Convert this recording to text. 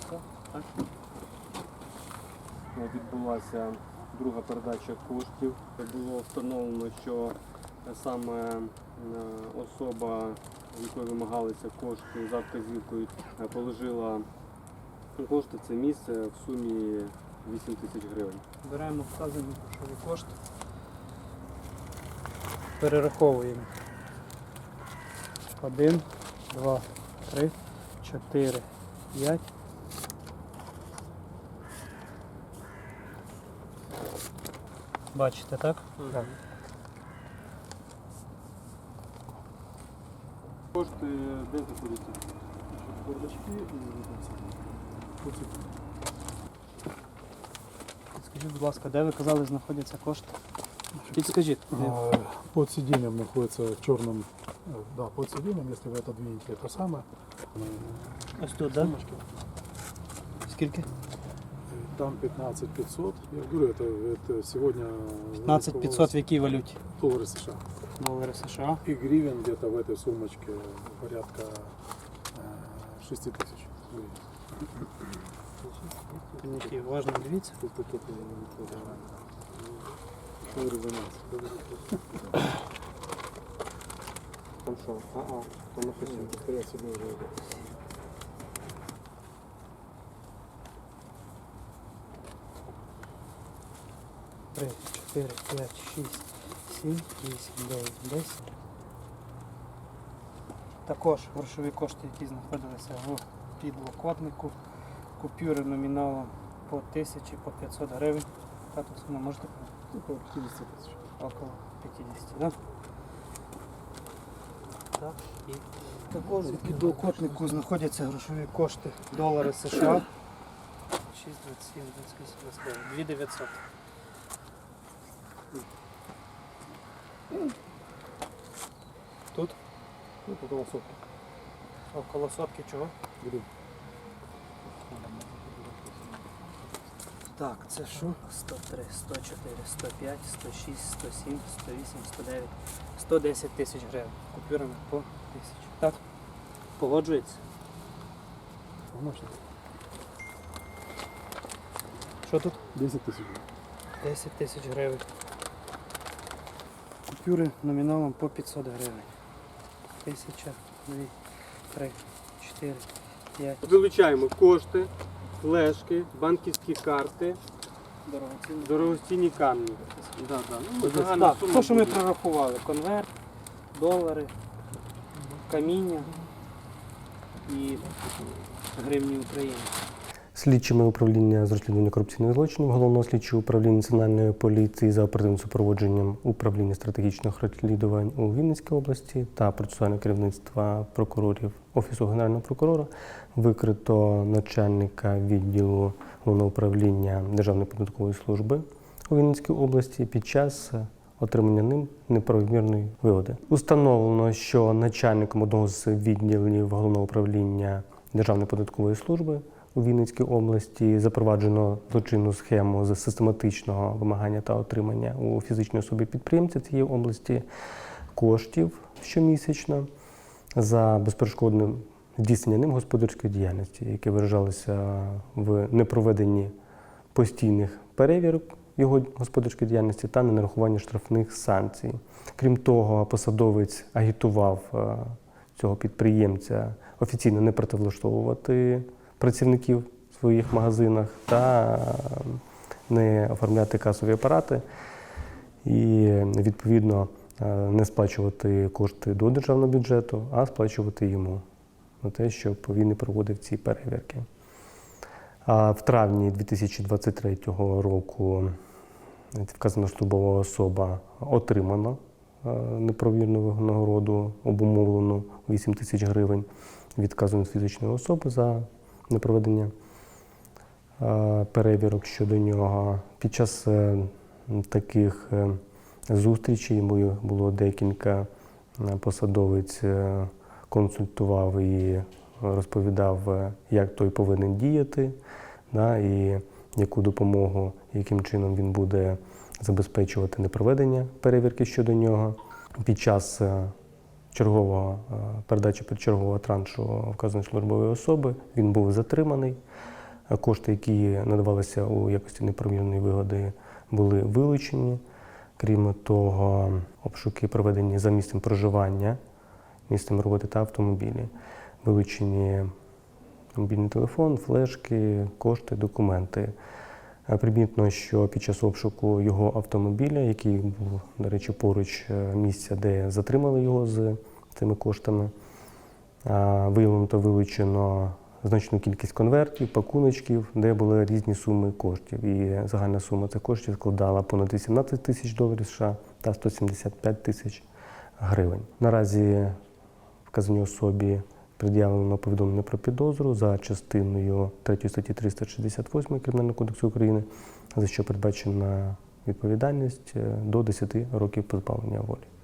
все. Так? Відбулася друга передача коштів. Було встановлено, що саме е, особа, з якої вимагалися кошти за вказівкою, е, положила кошти це місце в сумі 8 тисяч гривень. Беремо вказані грошові кошти. Перераховуємо. Один, два, три, чотири, п'ять. Бачите, так? Так. Кошти де знаходяться? Бардачки і Скажіть, будь ласка, де ви казали, знаходяться кошти? Підскажіть. де? А, Под сиденьем находится в черном, э, да, под сиденьем, если вы отодвинете это самое, Ось тут, так? сумочки, Скільки? там 15 500. Я говорю, это, это сегодня... 15 500 в якій валюті? Доллары США. Доллары США. И гривен где-то в этой сумочке порядка э, 6 тысяч гривен. Важно, дивіться. Тут пакет не виходить. Там? А-а, там написано, скоріше, не вже. 3, 4, 5, 6, 7, 8, 9, 10. Також грошові кошти, які знаходилися в підлокотнику, купюри номіналом по 1000, по 500 гривень. Тату сума можете Около 50 тисяч. Около 50, да? так? І... Також підлокотнику знаходяться грошові кошти долари США. 6, 27, 28, 2900. Тут Ну, около сотки. около сотки чого? Гривен. Так, це що? 103, 104, 105, 106, 107, 108, 109, 110 тисяч гривень. Купюрами по тисячі. Так? Погоджується? Конечно. Що тут? 10 тысяч. 10 тисяч гривень. Купюри номіналом по 500 гривень. Тисяча, дві, три, чотири, п'ять. Вилучаємо кошти, флешки, банківські карти, Дорогоцінні. дорогоцінні камні. Да, да. Ну, Так, загальна сума то, що ми буде. прорахували, конверт, долари, каміння і гривні України. Слідчими управління з розслідування корупційних злочинів Головного слідчого управління Національної поліції за оперативним супроводженням управління стратегічних розслідувань у Вінницькій області та процесуального керівництва прокурорів Офісу Генерального прокурора викрито начальника відділу Головного управління Державної податкової служби у Вінницькій області під час отримання ним неправомірної вигоди. Установлено, що начальником одного з відділів головного управління Державної податкової служби у Вінницькій області запроваджено злочинну схему з систематичного вимагання та отримання у фізичної особи підприємця цієї області коштів щомісячно за безперешкодним здійснення ним господарської діяльності, які виражалися в непроведенні постійних перевірок його господарської діяльності та ненарахування штрафних санкцій. Крім того, посадовець агітував е, цього підприємця офіційно не працевлаштовувати працівників в своїх магазинах та е, не оформляти касові апарати і відповідно е, не сплачувати кошти до державного бюджету, а сплачувати йому на те, щоб він не проводив ці перевірки. А в травні 2023 року вказана службова особа отримана е, неправомірну нагороду, обумовлену 8 тисяч гривень від вказаної фізичної особи за непроведення е, перевірок щодо нього. Під час е, таких е, зустрічей йому було декілька посадовець консультував і розповідав, як той повинен діяти, да, і яку допомогу, яким чином він буде забезпечувати непроведення перевірки щодо нього. Під час чергового е, передачі чергового траншу вказаної службової особи. Він був затриманий. Е, Кошти, які надавалися у якості неправомірної вигоди, були вилучені. Крім того, обшуки проведені за місцем проживання, місцем роботи та автомобілі. Вилучені мобільний телефон, флешки, кошти, документи. Е, Примітно, що під час обшуку його автомобіля, який був, до речі, поруч е, місця, де затримали його з цими коштами, е, виявлено вилучено значну кількість конвертів, пакуночків, де були різні суми коштів. І загальна сума цих коштів складала понад 18 тисяч доларів США та 175 тисяч гривень. Наразі вказаній особі пред'явлено повідомлення про підозру за частиною 3 статті 368 Кримінального кодексу України, за що передбачена відповідальність е, до 10 років позбавлення волі.